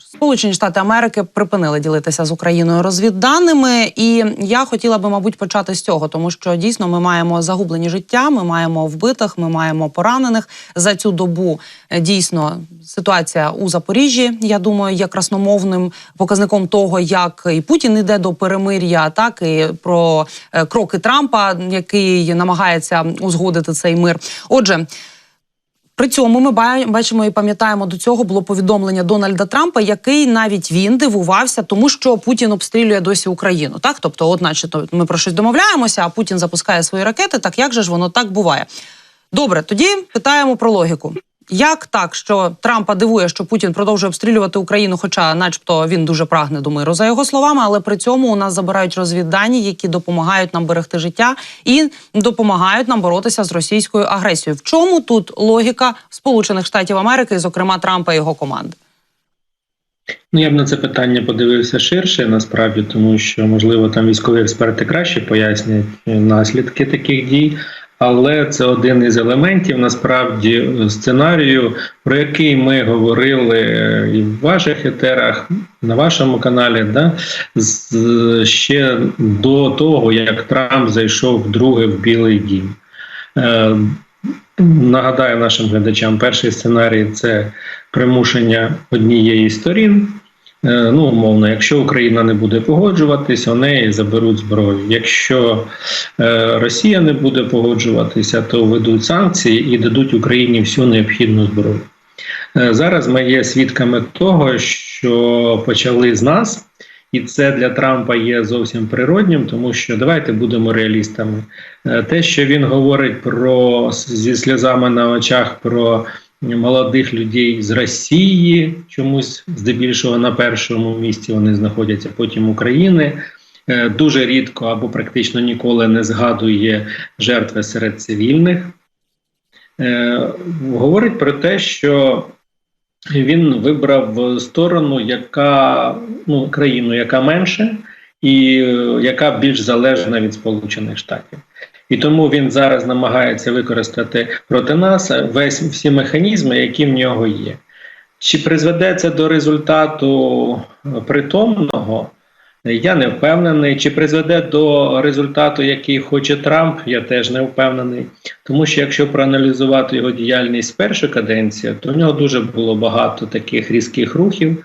Сполучені Штати Америки припинили ділитися з Україною розвідданими, і я хотіла би, мабуть, почати з цього, тому що дійсно ми маємо загублені життя, ми маємо вбитих, ми маємо поранених за цю добу. е, Дійсно, ситуація у Запоріжжі, я думаю, є красномовним показником того, як і Путін іде до перемир'я, так і про е, кроки Трампа, який намагається узгодити цей мир. Отже. При цьому ми бачимо і пам'ятаємо до цього було повідомлення Дональда Трампа, який навіть він дивувався, тому що Путін обстрілює досі Україну. Так, тобто, от, наче ми про щось домовляємося, а Путін запускає свої ракети. Так як же ж воно так буває? Добре, тоді питаємо про логіку. Як так, що Трампа дивує, що Путін продовжує обстрілювати Україну, хоча, начебто, він дуже прагне до миру за його словами, але при цьому у нас забирають розвіддані, які допомагають нам берегти життя і допомагають нам боротися з російською агресією. В чому тут логіка Сполучених Штатів Америки, зокрема Трампа і його команди? Ну, я б на це питання подивився ширше, насправді, тому що, можливо, там військові експерти краще пояснять е, наслідки таких дій. Але це один із елементів насправді сценарію, про який ми говорили е, і в ваших етерах, на вашому каналі, да, ще до того, як Трамп зайшов вдруге в Білий Дім. Е, Нагадаю нашим глядачам, перший сценарій це примушення однієї сторін. Е, Ну, умовно, якщо Україна не буде погоджуватися, у неї заберуть зброю. Якщо е, Росія не буде погоджуватися, то ведуть санкції і дадуть Україні всю необхідну зброю. Е, Зараз ми є свідками того, що почали з нас, і це для Трампа є зовсім природнім, тому що давайте будемо реалістами. Те, що він говорить про зі сльозами на очах про молодих людей з Росії, чомусь здебільшого на першому місці вони знаходяться, потім України. Е, Дуже рідко або практично ніколи не згадує жертви серед цивільних. Е, Говорить про те, що він вибрав сторону, яка ну, країну, яка менше, і е, яка більш залежна від Сполучених Штатів. І тому він зараз намагається використати проти нас весь всі механізми, які в нього є. Чи призведе це до результату притомного? Я не впевнений. Чи призведе до результату, який хоче Трамп, я теж не впевнений. Тому що якщо проаналізувати його діяльність першої каденції, то в нього дуже було багато таких різких рухів, е,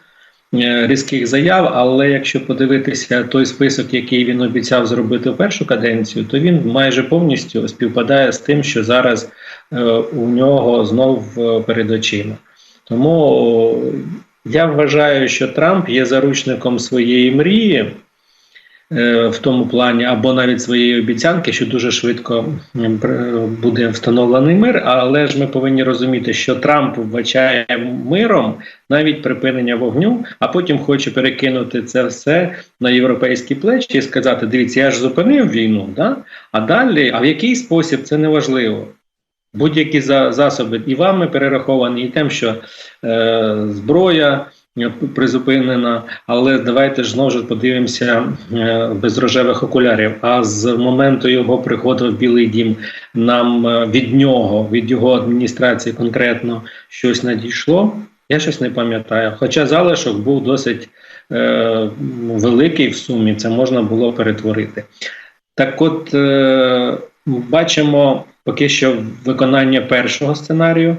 різких заяв. Але якщо подивитися той список, який він обіцяв зробити в першу каденцію, то він майже повністю співпадає з тим, що зараз е, у нього знов е, перед очима. Тому я вважаю, що Трамп є заручником своєї мрії е, в тому плані, або навіть своєї обіцянки, що дуже швидко буде встановлений мир. Але ж ми повинні розуміти, що Трамп вбачає миром навіть припинення вогню, а потім хоче перекинути це все на європейські плечі і сказати: дивіться, я ж зупинив війну, да? а далі, а в який спосіб це не важливо. Будь-які за- засоби і вами перераховані, і тим, що е, зброя е, призупинена, але давайте ж знову ж подивимося е, без рожевих окулярів. А з моменту його приходу в Білий Дім нам е, від нього, від його адміністрації конкретно щось надійшло. Я щось не пам'ятаю. Хоча залишок був досить е, великий в сумі, це можна було перетворити. Так от е, бачимо поки що виконання першого сценарію.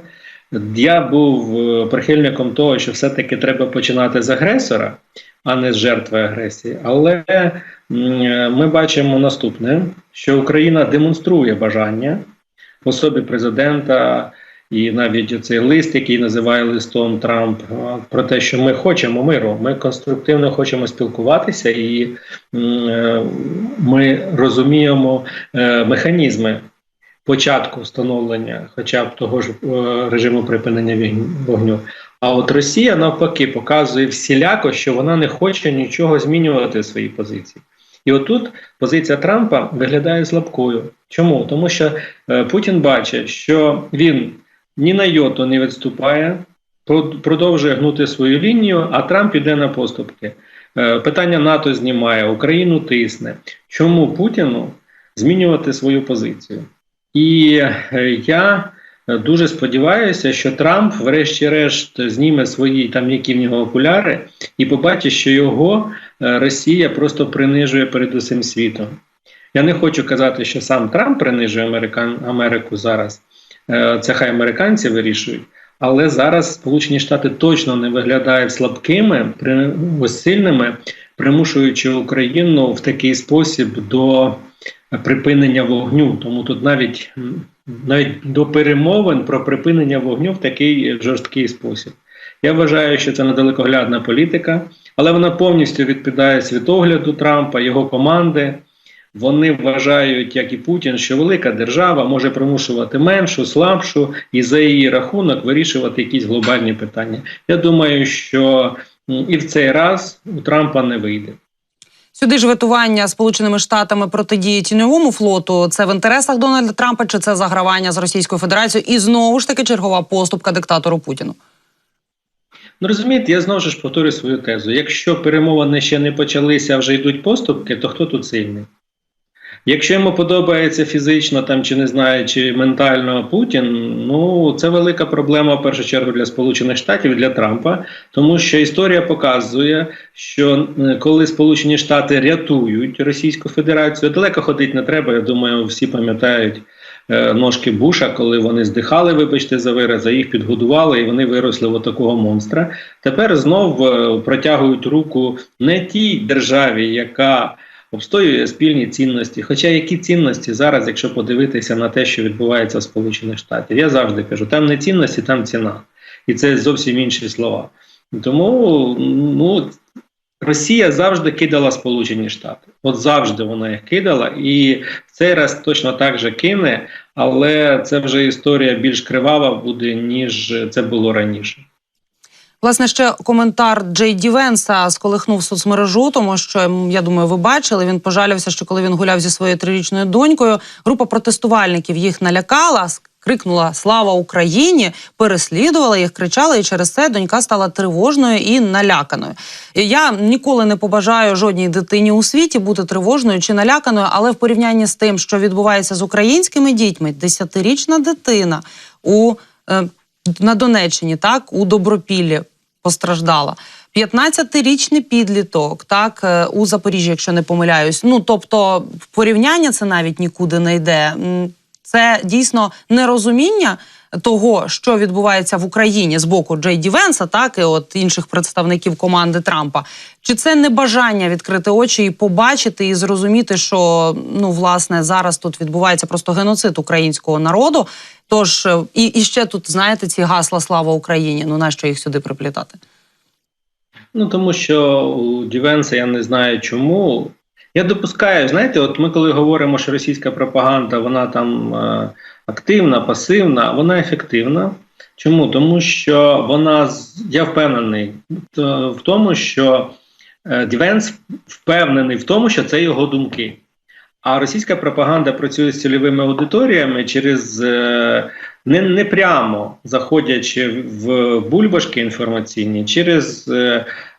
Я був е, прихильником того, що все-таки треба починати з агресора, а не з жертви агресії. Але е, ми бачимо наступне: що Україна демонструє бажання в особі президента. І навіть цей лист, який називає листом Трамп, е, про те, що ми хочемо миру, ми конструктивно хочемо спілкуватися, і ми розуміємо механізми початку встановлення, хоча б того ж е, режиму припинення вогню. А от Росія навпаки показує всіляко, що вона не хоче нічого змінювати в своїй позиції. І отут позиція Трампа виглядає слабкою. Чому? Тому що е, Путін бачить, що він ні на йоту не відступає, прод- продовжує гнути свою лінію, а Трамп іде на поступки. Е, питання НАТО знімає, Україну тисне. Чому Путіну змінювати свою позицію? І е, я е, дуже сподіваюся, що Трамп, врешті-решт, зніме свої там які в нього окуляри і побачить, що його е, Росія просто принижує перед усім світом. Я не хочу казати, що сам Трамп принижує Американ, Америку зараз. Це хай американці вирішують. Але зараз Сполучені Штати точно не виглядають слабкими, сильними, примушуючи Україну в такий спосіб до припинення вогню. Тому тут навіть, навіть до перемовин про припинення вогню в такий жорсткий спосіб. Я вважаю, що це недалекоглядна політика, але вона повністю відповідає світогляду Трампа, його команди. Вони вважають, як і Путін, що велика держава може примушувати меншу, слабшу і за її рахунок вирішувати якісь глобальні питання. Я думаю, що і в цей раз у Трампа не вийде. Сюди ж ветування Сполученими Штатами протидії тіньовому флоту. Це в інтересах Дональда Трампа чи це загравання з Російською Федерацією і знову ж таки чергова поступка диктатору Путіну. Ну розумієте, я знову ж повторю свою тезу. Якщо перемовини ще не почалися, а вже йдуть поступки, то хто тут сильний? Якщо йому подобається фізично там чи не знаю, чи ментально Путін, ну це велика проблема в першу чергу для Сполучених Штатів для Трампа, тому що історія показує, що е, коли Сполучені Штати рятують Російську Федерацію, далеко ходити не треба. Я думаю, всі пам'ятають е, ножки Буша, коли вони здихали, вибачте за вираз, їх підгодували, і вони виросли в такого монстра. Тепер знов е, протягують руку не тій державі, яка обстоює спільні цінності. Хоча які цінності зараз, якщо подивитися на те, що відбувається в Сполучених Штатах, я завжди кажу, там не цінності, там ціна. І це зовсім інші слова. Тому ну, Росія завжди кидала Сполучені Штати. От завжди вона їх кидала, і в цей раз точно так же кине, але це вже історія більш кривава буде, ніж це було раніше. Власне, ще коментар Джей Ді Венса сколихнув соцмережу, тому що я думаю, ви бачили. Він пожалівся, що коли він гуляв зі своєю трирічною донькою, група протестувальників їх налякала. Крикнула Слава Україні, переслідувала їх, кричала, і через це донька стала тривожною і наляканою. Я ніколи не побажаю жодній дитині у світі бути тривожною чи наляканою, але в порівнянні з тим, що відбувається з українськими дітьми, десятирічна дитина у е, на Донеччині, так у Добропіллі постраждала. 15-річний підліток, так е, у Запоріжжі, якщо не помиляюсь. Ну тобто, порівняння це навіть нікуди не йде. Це дійсно нерозуміння того, що відбувається в Україні з боку Джей Ді Венса, так і от інших представників команди Трампа. Чи це не бажання відкрити очі і побачити і зрозуміти, що ну власне зараз тут відбувається просто геноцид українського народу? Тож е, і, і ще тут знаєте ці гасла Слава Україні. Ну нащо їх сюди приплітати? Ну тому що у Дівенса я не знаю чому. Я допускаю, знаєте, от ми коли говоримо, що російська пропаганда вона там е, активна, пасивна, вона ефективна. Чому? Тому що вона я впевнений е, в тому, що е, Дівенс впевнений в тому, що це його думки. А російська пропаганда працює з цільовими аудиторіями через е, не, не прямо заходячи в бульбашки інформаційні, через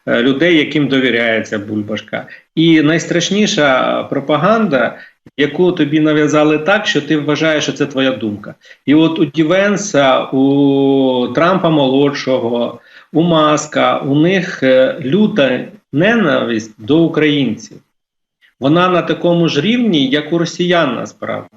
людей, яким довіряється бульбашка. І найстрашніша пропаганда, яку тобі нав'язали так, що ти вважаєш, що це твоя думка. І от у Дівенса, у Трампа молодшого, у Маска, у них е, люта ненависть до українців. Вона на такому ж рівні, як у росіян, насправді.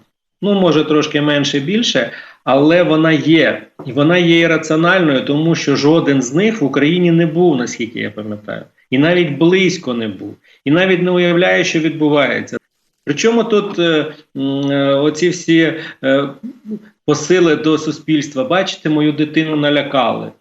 Ну, може, трошки менше більше, але вона є. І вона є ірраціональною, тому що жоден з них в Україні не був, наскільки я пам'ятаю. І навіть близько не був. І навіть не уявляє, що відбувається. Причому тут е, е, оці всі е, посили до суспільства, бачите, мою дитину налякали.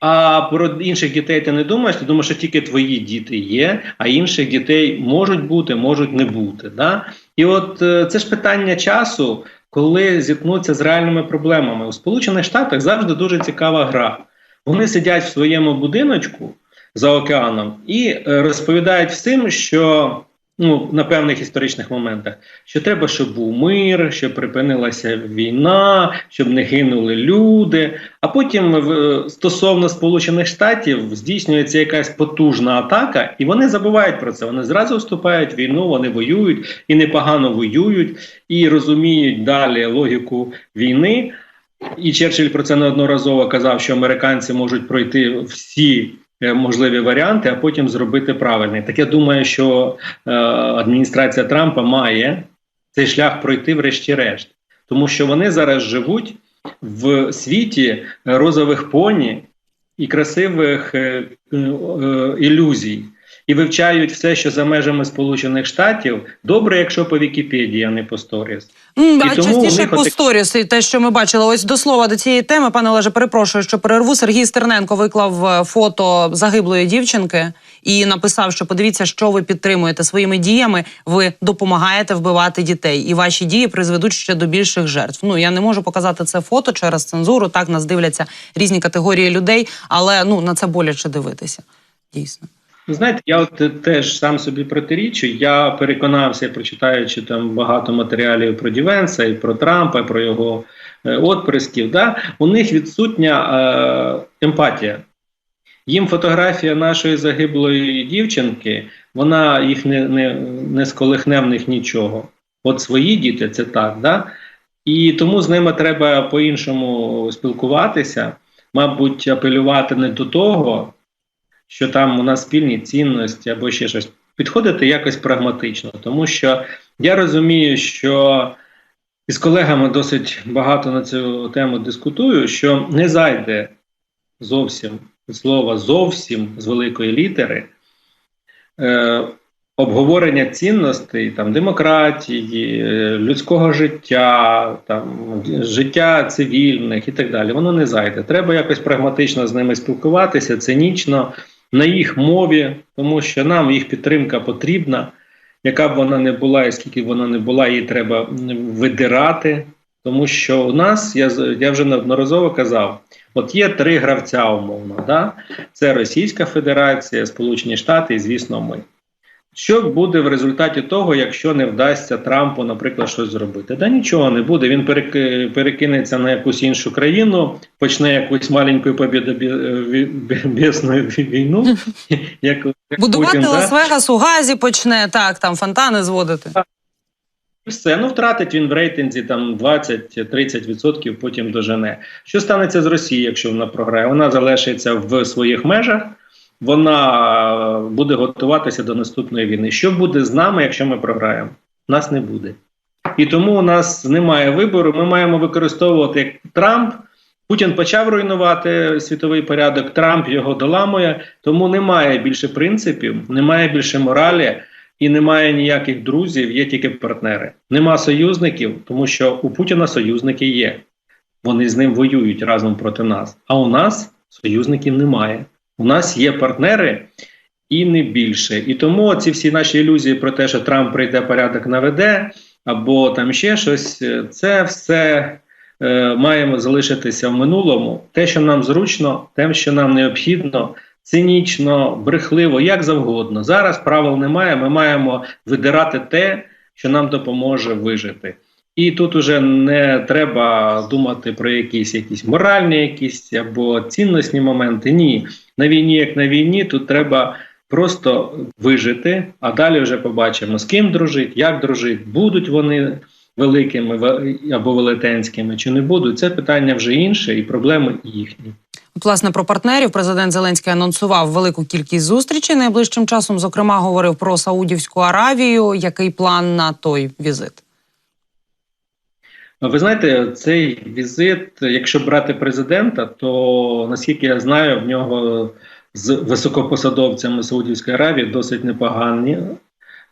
А про інших дітей ти не думаєш, ти думаєш, що тільки твої діти є, а інших дітей можуть бути, можуть не бути. Да? І от це ж питання часу, коли зіткнуться з реальними проблемами. У Сполучених Штатах завжди дуже цікава гра. Вони сидять в своєму будиночку за океаном і розповідають всім, що Ну, на певних історичних моментах, що треба, щоб був мир, щоб припинилася війна, щоб не гинули люди. А потім в- стосовно Сполучених Штатів здійснюється якась потужна атака, і вони забувають про це. Вони зразу вступають в війну, вони воюють і непогано воюють, і розуміють далі логіку війни. І Черчилль про це неодноразово казав, що американці можуть пройти всі е, можливі варіанти, а потім зробити правильний. Так я думаю, що е, адміністрація Трампа має цей шлях пройти врешті-решт, тому що вони зараз живуть в світі розових поні і красивих е, е, е, ілюзій. І вивчають все, що за межами Сполучених Штатів, добре, якщо по Вікіпедії, а не по сторіс. І А тому частіше по сторіс, і те, що ми бачили, ось до слова до цієї теми, пане Олеже, перепрошую, що перерву. Сергій Стерненко виклав е, фото загиблої дівчинки і написав, що подивіться, що ви підтримуєте своїми діями. Ви допомагаєте вбивати дітей, і ваші дії призведуть ще до більших жертв. Ну я не можу показати це фото через цензуру. Так нас дивляться різні категорії людей, але ну на це боляче дивитися. Дійсно. Ви Знаєте, я от теж сам собі протирічу. Я переконався, прочитаючи там багато матеріалів про Дівенса і про Трампа, і про його е, отприсків. Да? У них відсутня е, емпатія. Їм фотографія нашої загиблої дівчинки, вона їх не, не, не сколихне в них нічого. От свої діти це так, да? І тому з ними треба по-іншому спілкуватися, мабуть, апелювати не до того, що там у нас спільні цінності або ще щось. Підходити якось прагматично, тому що я розумію, що із колегами досить багато на цю тему дискутую, що не зайде зовсім слова зовсім з великої літери е, обговорення цінностей там, демократії, людського життя, там, життя цивільних і так далі. Воно не зайде. Треба якось прагматично з ними спілкуватися, цинічно, на їх мові, тому що нам їх підтримка потрібна. Яка б вона не була, і скільки б вона не була, її треба видирати. Тому що у нас, я, я вже неодноразово казав, от є три гравця, умовно. Да? Це Російська Федерація, Сполучені Штати і, звісно, ми. Що буде в результаті того, якщо не вдасться Трампу, наприклад, щось зробити? Да нічого не буде. Він перекинеться на якусь іншу країну, почне якусь маленьку побєдобєсну війну. як- Будувати. Лас-Вегас у газі почне так, там фонтани зводити. Все, ну втратить він в рейтинзі там 20-30% потім дожене. Що станеться з Росією, якщо вона програє? Вона залишиться в своїх межах, вона е, буде готуватися до наступної війни. Що буде з нами, якщо ми програємо? Нас не буде. І тому у нас немає вибору. Ми маємо використовувати як Трамп. Путін почав руйнувати світовий порядок, Трамп його доламує, тому немає більше принципів, немає більше моралі і немає ніяких друзів, є тільки партнери. Нема союзників, тому що у Путіна союзники є. Вони з ним воюють разом проти нас. А у нас союзників немає. У нас є партнери і не більше. І тому ці всі наші ілюзії про те, що Трамп прийде порядок наведе, або там ще щось, е, це все е, маємо залишитися в минулому. Те, що нам зручно, те, що нам необхідно, цинічно, брехливо, як завгодно. Зараз правил немає. Ми маємо видирати те, що нам допоможе вижити. І тут уже не треба думати про якісь якісь моральні, якісь або цінностні моменти. Ні, на війні, як на війні, тут треба просто вижити, а далі вже побачимо, з ким дружить, як дружить, будуть вони великими ве- або велетенськими, чи не будуть. Це питання вже інше, і проблеми їхні. Власне, про партнерів президент Зеленський анонсував велику кількість зустрічей найближчим часом. Зокрема, говорив про Саудівську Аравію. Який план на той візит? Ви знаєте, цей візит, якщо брати президента, то наскільки я знаю, в нього з високопосадовцями Саудівської Аравії досить непогані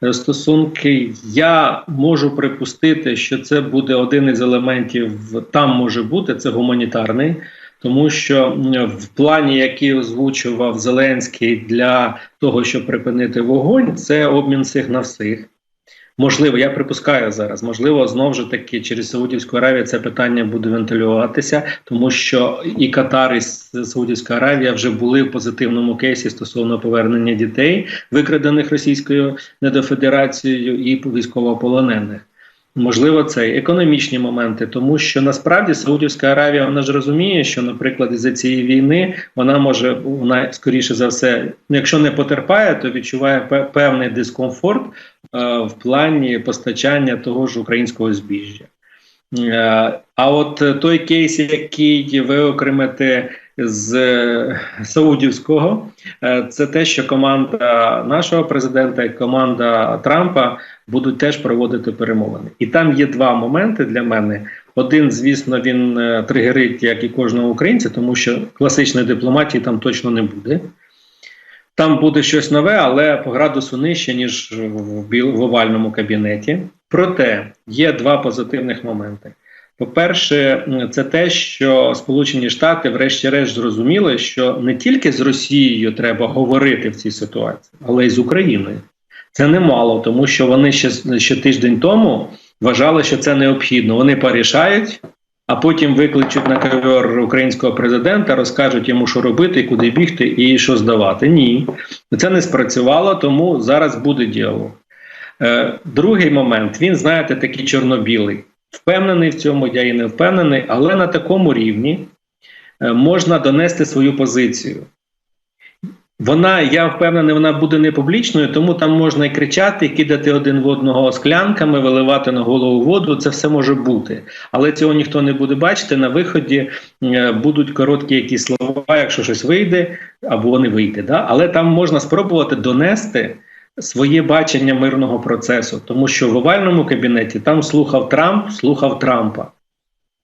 е, стосунки. Я можу припустити, що це буде один із елементів, там може бути це гуманітарний, тому що в плані, який озвучував Зеленський для того, щоб припинити вогонь, це обмін всіх на всіх. Можливо, я припускаю зараз. Можливо, знову ж таки через Саудівську Аравію це питання буде вентилюватися, тому що і Катар, і Саудівська Аравія вже були в позитивному кейсі стосовно повернення дітей, викрадених Російською недофедерацією і військовополонених. Можливо, це економічні моменти, тому що насправді Саудівська Аравія вона ж розуміє, що, наприклад, із за цієї війни вона може вона скоріше за все, ну якщо не потерпає, то відчуває певний дискомфорт е, в плані постачання того ж українського збіжжя. Е, а от той кейс, який ви окремите з Саудівського, е, це те, що команда нашого президента і команда Трампа будуть теж проводити перемовини. І там є два моменти для мене. Один, звісно, він е, тригерить, як і кожного українця, тому що класичної дипломатії там точно не буде. Там буде щось нове, але по градусу нижче, ніж в, в овальному кабінеті. Проте є два позитивних моменти. По-перше, це те, що Сполучені Штати, врешті-решт, зрозуміли, що не тільки з Росією треба говорити в цій ситуації, але й з Україною. Це немало, тому що вони ще ще тиждень тому вважали, що це необхідно. Вони порішають, а потім викличуть на ковер українського президента, розкажуть йому, що робити, куди бігти і що здавати. Ні, це не спрацювало, тому зараз буде діалог. Е, Другий момент він, знаєте, такий чорно-білий. Впевнений в цьому, я і не впевнений, але на такому рівні е, можна донести свою позицію. Вона, я впевнений, вона буде не публічною, тому там можна і кричати, і кидати один в одного склянками, виливати на голову воду. Це все може бути. Але цього ніхто не буде бачити. На виході е, будуть короткі якісь слова, якщо щось вийде або не вийде. Да? Але там можна спробувати донести своє бачення мирного процесу, тому що в овальному кабінеті там слухав Трамп, слухав Трампа.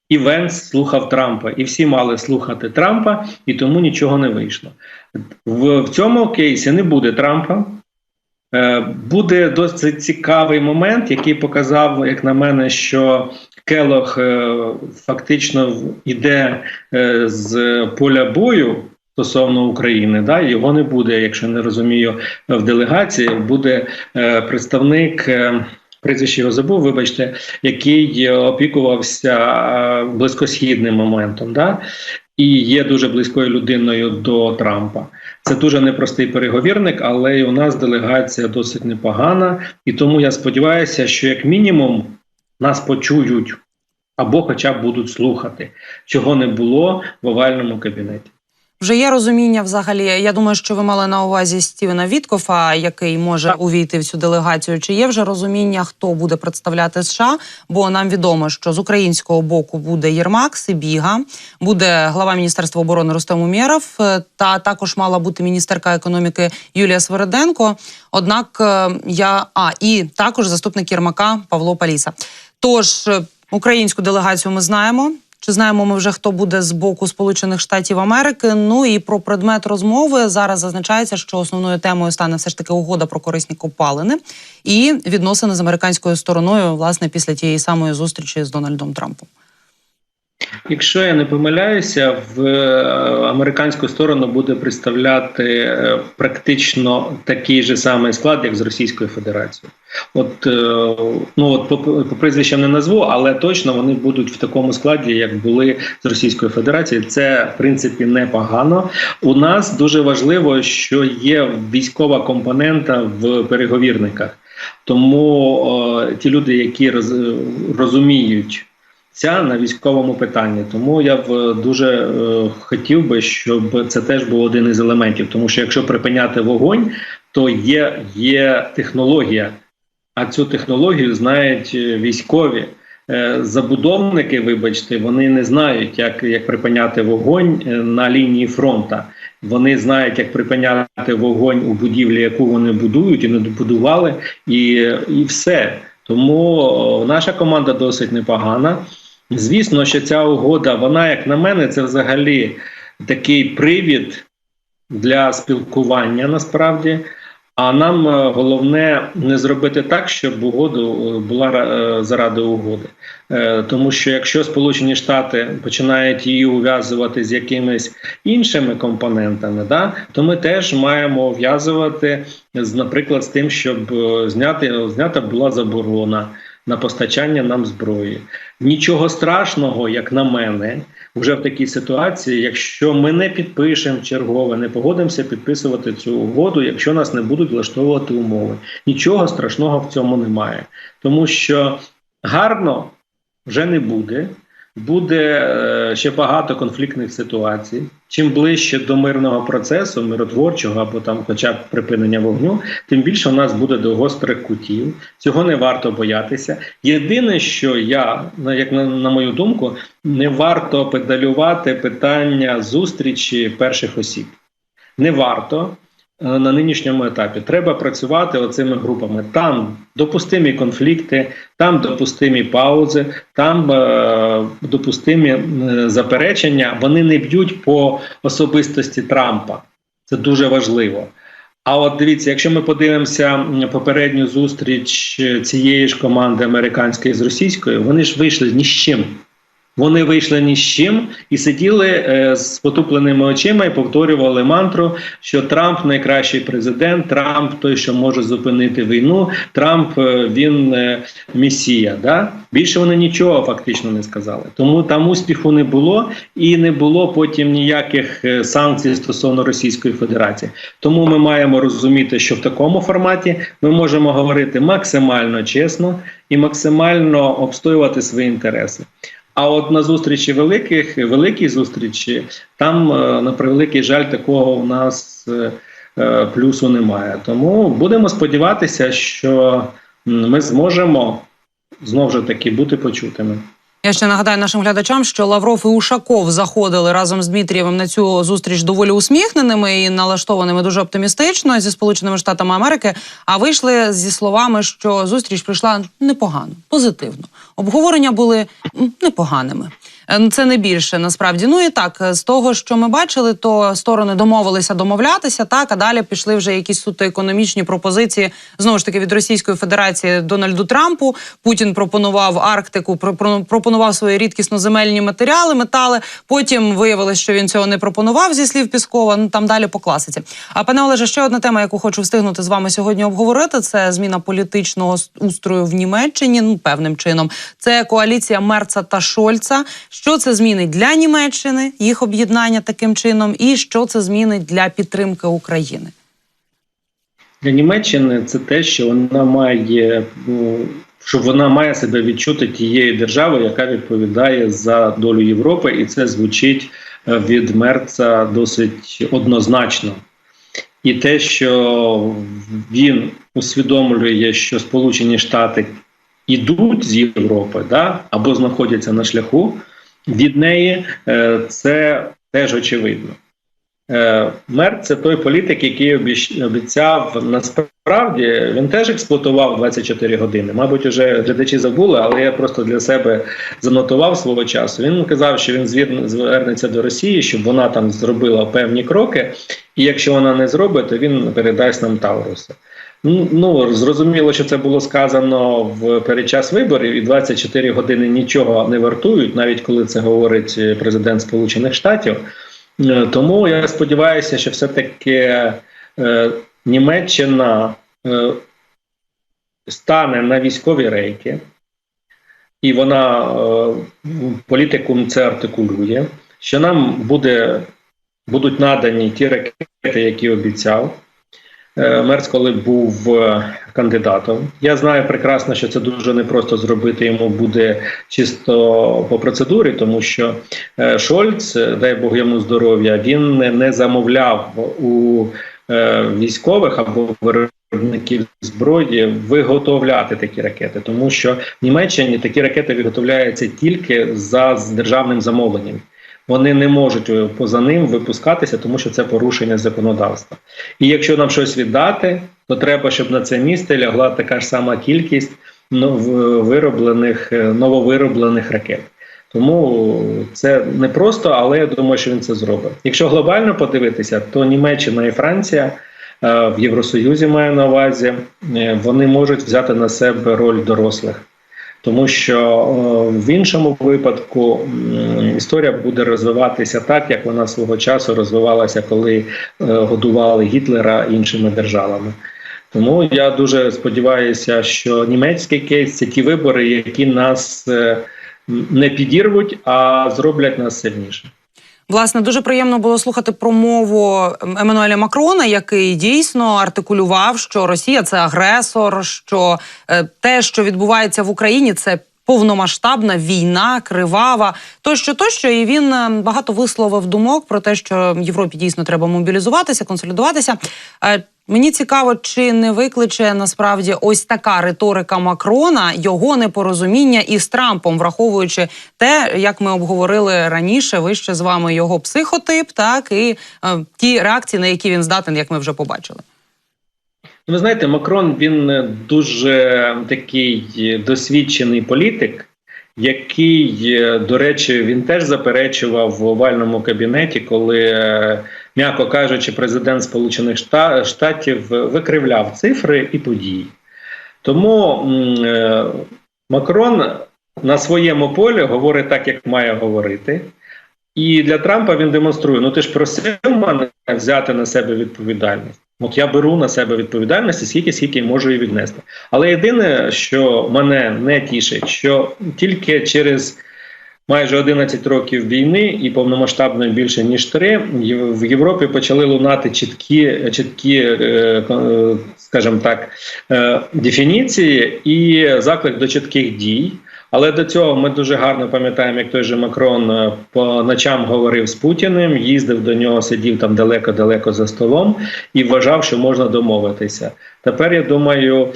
І Венс слухав Трампа, і всі мали слухати Трампа, і тому нічого не вийшло. В, в цьому кейсі не буде Трампа. Е, Буде досить цікавий момент, який показав, як на мене, що Келох е, фактично йде е, з поля бою стосовно України. Да, Його не буде, якщо не розумію, в делегації буде е, представник. Е, Прізвище його забув, вибачте, який опікувався е, близькосхідним моментом, да? і є дуже близькою людиною до Трампа. Це дуже непростий переговірник, але і у нас делегація досить непогана. І тому я сподіваюся, що як мінімум нас почують або хоча б будуть слухати, чого не було в овальному кабінеті. Вже є розуміння взагалі. Я думаю, що ви мали на увазі Стівена Віткофа, який може так. увійти в цю делегацію. Чи є вже розуміння, хто буде представляти США? Бо нам відомо, що з українського боку буде Єрмак, Сибіга, буде глава міністерства оборони Рустем Умєров, е, та також мала бути міністерка економіки Юлія Свериденко. Однак е, я а і також заступник Єрмака Павло Паліса. Тож е, українську делегацію ми знаємо. Чи знаємо ми вже хто буде з боку Сполучених Штатів Америки? Ну і про предмет розмови зараз зазначається, що основною темою стане все ж таки угода про корисні копалини і відносини з американською стороною, власне, після тієї самої зустрічі з Дональдом Трампом. Якщо я не помиляюся, в е, американську сторону буде представляти е, практично такий же самий склад, як з Російською Федерацією. От е, ну от по, прізвищам не назву, але точно вони будуть в такому складі, як були з Російською Федерацією. Це в принципі непогано. У нас дуже важливо, що є військова компонента в переговірниках, тому о, ті люди, які роз, розуміють ця на військовому питанні. Тому я б дуже е, хотів би, щоб це теж був один із елементів. Тому що якщо припиняти вогонь, то є, є технологія, а цю технологію знають е, військові. Е, забудовники, вибачте, вони не знають, як як припиняти вогонь е, на лінії фронту. Вони знають, як припиняти вогонь у будівлі, яку вони будують, і не добудували, і, і все. Тому наша команда досить непогана. Звісно, що ця угода, вона, як на мене, це взагалі такий привід для спілкування насправді. А нам е, головне не зробити так, щоб угоду е, була е, заради угоди. Тому що якщо Сполучені Штати починають її ув'язувати з якимись іншими компонентами, да, то ми теж маємо в'язувати з, наприклад, з тим, щоб зняти знята була заборона на постачання нам зброї. Нічого страшного, як на мене, вже в такій ситуації, якщо ми не підпишемо чергове, не погодимося підписувати цю угоду, якщо нас не будуть влаштовувати умови. Нічого страшного в цьому немає, тому що гарно вже не буде. Буде е, ще багато конфліктних ситуацій. Чим ближче до мирного процесу, миротворчого або там, хоча б припинення вогню, тим більше у нас буде до гострих кутів. Цього не варто боятися. Єдине, що я, на- як на, на мою думку, не варто педалювати питання зустрічі перших осіб. Не варто на нинішньому етапі. Треба працювати оцими групами. Там допустимі конфлікти, там допустимі паузи, там е, допустимі е, заперечення. Вони не б'ють по особистості Трампа. Це дуже важливо. А от дивіться, якщо ми подивимося попередню зустріч е, цієї ж команди американської з російською, вони ж вийшли ні з чим. Вони вийшли ні з чим і сиділи е, з потупленими очима і повторювали мантру, що Трамп найкращий президент, Трамп той, що може зупинити війну, Трамп е, він е, месія. Да? Більше вони нічого фактично не сказали. Тому там успіху не було і не було потім ніяких санкцій стосовно Російської Федерації. Тому ми маємо розуміти, що в такому форматі ми можемо говорити максимально чесно і максимально обстоювати свої інтереси. А от на зустрічі великих, великій зустрічі, там, е, на превеликий жаль, такого у нас е, е, плюсу немає. Тому будемо сподіватися, що ми зможемо знову ж таки бути почутими. Я ще нагадаю нашим глядачам, що Лавров і Ушаков заходили разом з Дмитрієвим на цю зустріч доволі усміхненими і налаштованими дуже оптимістично зі Сполученими Штатами Америки. А вийшли зі словами, що зустріч прийшла непогано, позитивно. Обговорення були непоганими. Е, Це не більше насправді. Ну і так, е, з того, що ми бачили, то сторони домовилися домовлятися, так а далі пішли вже якісь суто економічні пропозиції знову ж таки від Російської Федерації Дональду Трампу. Путін пропонував Арктику, про- про- пропонував свої рідкісноземельні матеріали, метали. Потім виявилось, що він цього не пропонував зі слів Піскова. Ну там далі по класиці. А пане Олеже, ще одна тема, яку хочу встигнути з вами сьогодні обговорити, це зміна політичного устрою в Німеччині. Ну певним чином, це коаліція Мерца та Шольца. Що це змінить для Німеччини, їх об'єднання таким чином, і що це змінить для підтримки України? Для Німеччини це те, що вона має ну, що вона має себе відчути тією державою, яка відповідає за долю Європи, і це звучить е, від Мерца досить однозначно. І те, що він усвідомлює, що Сполучені Штати йдуть з Європи, да, або знаходяться на шляху від неї, е, це теж очевидно. Е, Мер це той політик, який обіцяв насправді він теж експлуатував 24 години. Мабуть, уже глядачі забули, але я просто для себе занотував свого часу. Він казав, що він звернеться до Росії, щоб вона там зробила певні кроки, і якщо вона не зробить, то він передасть нам Тауруса. Ну, Ну зрозуміло, що це було сказано в передчас виборів, і 24 години нічого не вартують, навіть коли це говорить е, президент Сполучених Штатів. Е, Тому я сподіваюся, що все-таки е, Німеччина е, стане на військові рейки, і вона е, політикум це артикулює, що нам буде, будуть надані ті ракети, які обіцяв. Е, Мерц, коли був е, кандидатом. Я знаю прекрасно, що це дуже непросто зробити йому буде чисто по процедурі, тому що е, Шольц, дай Бог йому здоров'я, він не, замовляв у військових або виробників зброї виготовляти такі ракети, тому що в Німеччині такі ракети виготовляються тільки за державним замовленням. Вони не можуть е, поза ним випускатися, тому що це порушення законодавства. І якщо нам щось віддати, то треба, щоб на це місце лягла така ж сама кількість нов- вироблених, е, нововироблених ракет. Тому це не просто, але я думаю, що він це зробить. Якщо глобально подивитися, то Німеччина і Франція е, в Євросоюзі маю на увазі, е, вони можуть взяти на себе роль дорослих. Тому що е, в іншому випадку історія буде розвиватися так, як вона свого часу розвивалася, коли е, годували Гітлера іншими державами. Тому я дуже сподіваюся, що німецький кейс це ті вибори, які нас е, не підірвуть, а зроблять нас сильніше. Власне, дуже приємно було слухати промову Еммануеля Макрона, який дійсно артикулював, що Росія це агресор, що е, те, що відбувається в Україні, це повномасштабна війна, кривава, тощо, тощо. І він е, багато висловив думок про те, що Європі дійсно треба мобілізуватися, консолідуватися. Мені цікаво, чи не викличе насправді ось така риторика Макрона його непорозуміння із Трампом, враховуючи те, як ми обговорили раніше, вище з вами його психотип, так і е, ті реакції, на які він здатен, як ми вже побачили. Ну, Ви знаєте, Макрон він е, дуже такий е, досвідчений політик, який, е, до речі, він теж заперечував в овальному кабінеті, коли, м'яко кажучи, президент Сполучених Шта- Штатів викривляв цифри і події. Тому е, Макрон на своєму полі говорить так, як має говорити. І для Трампа він демонструє: ну ти ж просив мене взяти на себе відповідальність. От я беру на себе відповідальність, і скільки, скільки можу її віднести. Але єдине, що мене не тішить, що тільки через майже 11 років війни і повномасштабної більше ніж три, в Європі почали лунати чіткі, чіткі, е, е, скажімо так, е, дефініції і заклик до чітких дій. Але до цього ми дуже гарно пам'ятаємо, як той же Макрон по ночам говорив з Путіним, їздив до нього, сидів там далеко-далеко за столом і вважав, що можна домовитися. Тепер я думаю,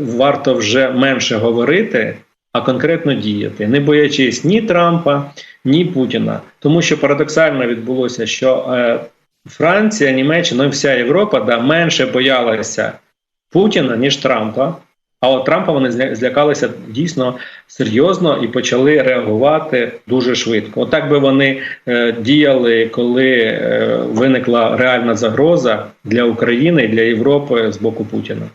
варто вже менше говорити, а конкретно діяти, не боячись ні Трампа, ні Путіна. Тому що парадоксально відбулося, що е, Франція, Німеччина, ну і вся Європа да, менше боялася Путіна, ніж Трампа. А от Трампа вони зля- злякалися дійсно серйозно і почали реагувати дуже швидко. Отак би вони е, діяли, коли е, виникла реальна загроза для України і для Європи з боку Путіна.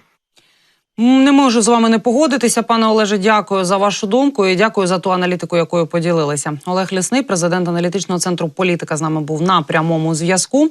Не можу з вами не погодитися, пане Олеже. Дякую за вашу думку і дякую за ту аналітику, якою поділилися. Олег Лісний, президент аналітичного центру політика, з нами був на прямому зв'язку.